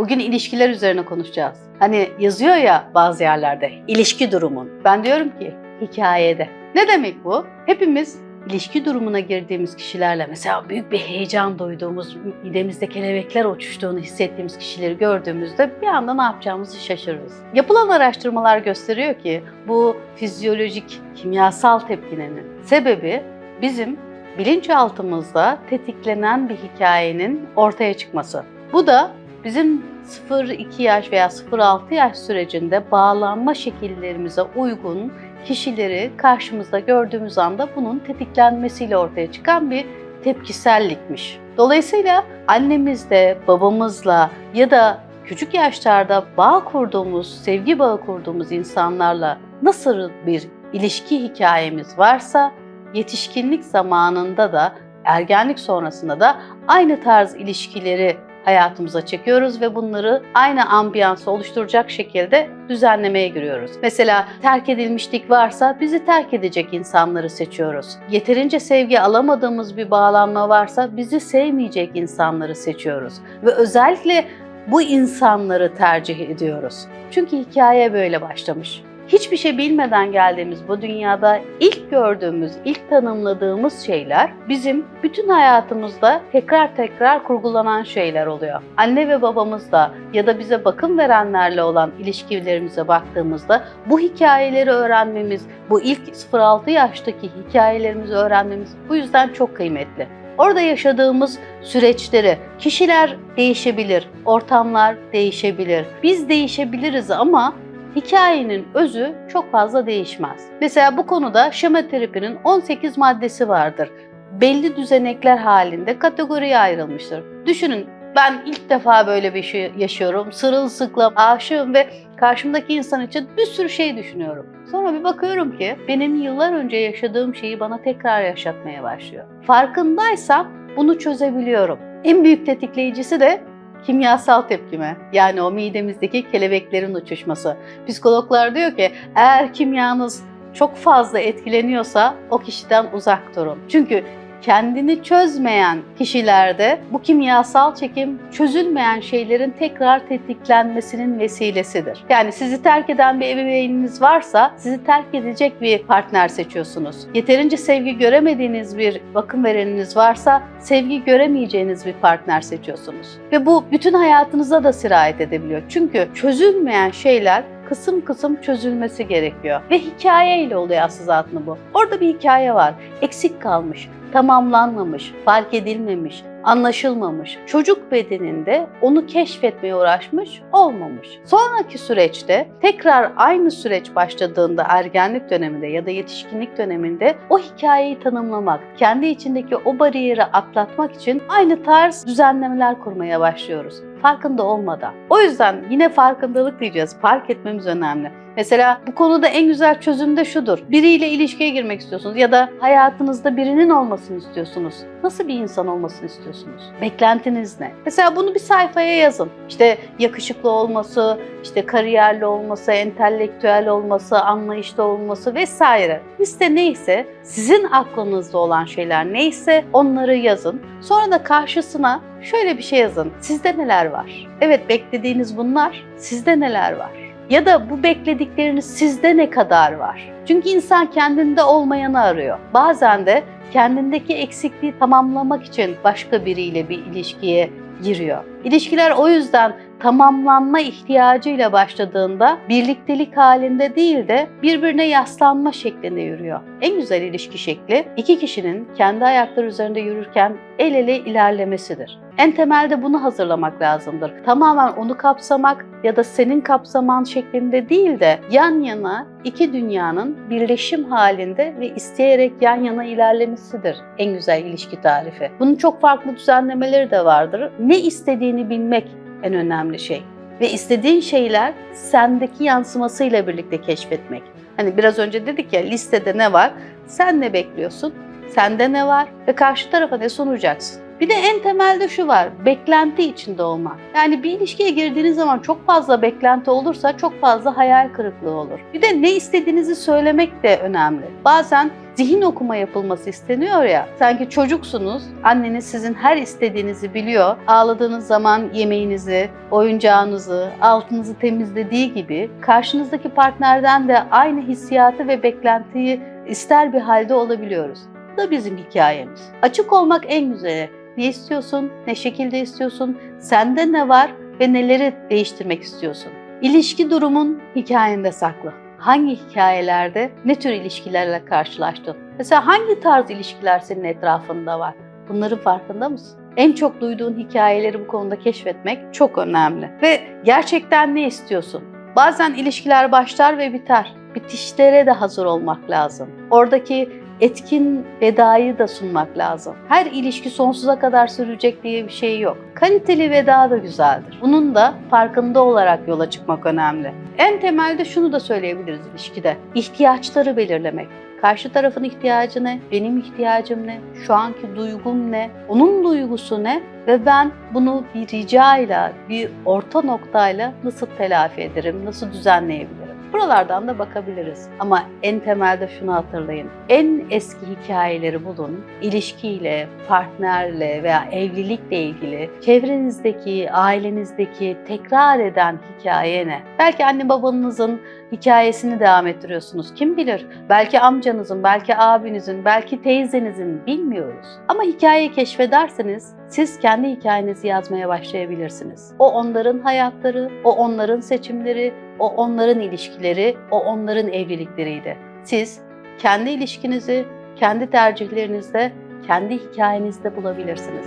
Bugün ilişkiler üzerine konuşacağız. Hani yazıyor ya bazı yerlerde ilişki durumun. Ben diyorum ki hikayede. Ne demek bu? Hepimiz ilişki durumuna girdiğimiz kişilerle mesela büyük bir heyecan duyduğumuz, midemizde kelebekler uçuştuğunu hissettiğimiz kişileri gördüğümüzde bir anda ne yapacağımızı şaşırırız. Yapılan araştırmalar gösteriyor ki bu fizyolojik, kimyasal tepkilerin sebebi bizim bilinçaltımızda tetiklenen bir hikayenin ortaya çıkması. Bu da bizim 0-2 yaş veya 0-6 yaş sürecinde bağlanma şekillerimize uygun kişileri karşımızda gördüğümüz anda bunun tetiklenmesiyle ortaya çıkan bir tepkisellikmiş. Dolayısıyla annemizle, babamızla ya da küçük yaşlarda bağ kurduğumuz, sevgi bağı kurduğumuz insanlarla nasıl bir ilişki hikayemiz varsa yetişkinlik zamanında da ergenlik sonrasında da aynı tarz ilişkileri hayatımıza çekiyoruz ve bunları aynı ambiyansı oluşturacak şekilde düzenlemeye giriyoruz. Mesela terk edilmişlik varsa bizi terk edecek insanları seçiyoruz. Yeterince sevgi alamadığımız bir bağlanma varsa bizi sevmeyecek insanları seçiyoruz. Ve özellikle bu insanları tercih ediyoruz. Çünkü hikaye böyle başlamış hiçbir şey bilmeden geldiğimiz bu dünyada ilk gördüğümüz, ilk tanımladığımız şeyler bizim bütün hayatımızda tekrar tekrar kurgulanan şeyler oluyor. Anne ve babamızla ya da bize bakım verenlerle olan ilişkilerimize baktığımızda bu hikayeleri öğrenmemiz, bu ilk 0-6 yaştaki hikayelerimizi öğrenmemiz bu yüzden çok kıymetli. Orada yaşadığımız süreçleri, kişiler değişebilir, ortamlar değişebilir. Biz değişebiliriz ama hikayenin özü çok fazla değişmez. Mesela bu konuda şema terapinin 18 maddesi vardır. Belli düzenekler halinde kategoriye ayrılmıştır. Düşünün ben ilk defa böyle bir şey yaşıyorum. Sırılsıklam aşığım ve karşımdaki insan için bir sürü şey düşünüyorum. Sonra bir bakıyorum ki benim yıllar önce yaşadığım şeyi bana tekrar yaşatmaya başlıyor. Farkındaysam bunu çözebiliyorum. En büyük tetikleyicisi de kimyasal tepkime. Yani o midemizdeki kelebeklerin uçuşması. Psikologlar diyor ki eğer kimyanız çok fazla etkileniyorsa o kişiden uzak durun. Çünkü kendini çözmeyen kişilerde bu kimyasal çekim çözülmeyen şeylerin tekrar tetiklenmesinin vesilesidir. Yani sizi terk eden bir ebeveyniniz varsa sizi terk edecek bir partner seçiyorsunuz. Yeterince sevgi göremediğiniz bir bakım vereniniz varsa sevgi göremeyeceğiniz bir partner seçiyorsunuz. Ve bu bütün hayatınıza da sirayet edebiliyor. Çünkü çözülmeyen şeyler kısım kısım çözülmesi gerekiyor. Ve hikayeyle oluyor aslında bu. Orada bir hikaye var. Eksik kalmış, tamamlanmamış, fark edilmemiş, anlaşılmamış. Çocuk bedeninde onu keşfetmeye uğraşmış, olmamış. Sonraki süreçte tekrar aynı süreç başladığında ergenlik döneminde ya da yetişkinlik döneminde o hikayeyi tanımlamak, kendi içindeki o bariyeri atlatmak için aynı tarz düzenlemeler kurmaya başlıyoruz farkında olmadan. O yüzden yine farkındalık diyeceğiz. Fark etmemiz önemli. Mesela bu konuda en güzel çözüm de şudur. Biriyle ilişkiye girmek istiyorsunuz ya da hayatınızda birinin olmasını istiyorsunuz. Nasıl bir insan olmasını istiyorsunuz? Beklentiniz ne? Mesela bunu bir sayfaya yazın. İşte yakışıklı olması, işte kariyerli olması, entelektüel olması, anlayışlı olması vesaire. Liste neyse, sizin aklınızda olan şeyler neyse onları yazın. Sonra da karşısına şöyle bir şey yazın. Sizde neler var? Evet beklediğiniz bunlar. Sizde neler var? Ya da bu bekledikleriniz sizde ne kadar var? Çünkü insan kendinde olmayanı arıyor. Bazen de kendindeki eksikliği tamamlamak için başka biriyle bir ilişkiye giriyor. İlişkiler o yüzden tamamlanma ihtiyacıyla başladığında birliktelik halinde değil de birbirine yaslanma şeklinde yürüyor. En güzel ilişki şekli iki kişinin kendi ayakları üzerinde yürürken el ele ilerlemesidir. En temelde bunu hazırlamak lazımdır. Tamamen onu kapsamak ya da senin kapsaman şeklinde değil de yan yana iki dünyanın birleşim halinde ve isteyerek yan yana ilerlemesidir en güzel ilişki tarifi. Bunun çok farklı düzenlemeleri de vardır. Ne istediğini bilmek en önemli şey. Ve istediğin şeyler sendeki yansımasıyla birlikte keşfetmek. Hani biraz önce dedik ya listede ne var? Sen ne bekliyorsun? Sende ne var? Ve karşı tarafa ne sunacaksın? Bir de en temelde şu var, beklenti içinde olmak. Yani bir ilişkiye girdiğiniz zaman çok fazla beklenti olursa çok fazla hayal kırıklığı olur. Bir de ne istediğinizi söylemek de önemli. Bazen zihin okuma yapılması isteniyor ya. Sanki çocuksunuz, anneniz sizin her istediğinizi biliyor. Ağladığınız zaman yemeğinizi, oyuncağınızı, altınızı temizlediği gibi karşınızdaki partnerden de aynı hissiyatı ve beklentiyi ister bir halde olabiliyoruz. Bu da bizim hikayemiz. Açık olmak en güzeli. Ne istiyorsun, ne şekilde istiyorsun, sende ne var ve neleri değiştirmek istiyorsun. İlişki durumun hikayende saklı. Hangi hikayelerde, ne tür ilişkilerle karşılaştın? Mesela hangi tarz ilişkiler senin etrafında var? Bunların farkında mısın? En çok duyduğun hikayeleri bu konuda keşfetmek çok önemli. Ve gerçekten ne istiyorsun? Bazen ilişkiler başlar ve biter. Bitişlere de hazır olmak lazım. Oradaki etkin vedayı da sunmak lazım. Her ilişki sonsuza kadar sürecek diye bir şey yok. Kaliteli veda da güzeldir. Bunun da farkında olarak yola çıkmak önemli. En temelde şunu da söyleyebiliriz ilişkide. İhtiyaçları belirlemek. Karşı tarafın ihtiyacı ne? Benim ihtiyacım ne? Şu anki duygum ne? Onun duygusu ne? Ve ben bunu bir ricayla, bir orta noktayla nasıl telafi ederim? Nasıl düzenleyebilirim? Buralardan da bakabiliriz. Ama en temelde şunu hatırlayın. En eski hikayeleri bulun. İlişkiyle, partnerle veya evlilikle ilgili çevrenizdeki, ailenizdeki tekrar eden hikaye ne? Belki anne babanızın hikayesini devam ettiriyorsunuz. Kim bilir? Belki amcanızın, belki abinizin, belki teyzenizin bilmiyoruz. Ama hikayeyi keşfederseniz siz kendi hikayenizi yazmaya başlayabilirsiniz. O onların hayatları, o onların seçimleri, o onların ilişkileri, o onların evlilikleriydi. Siz kendi ilişkinizi, kendi tercihlerinizde, kendi hikayenizde bulabilirsiniz.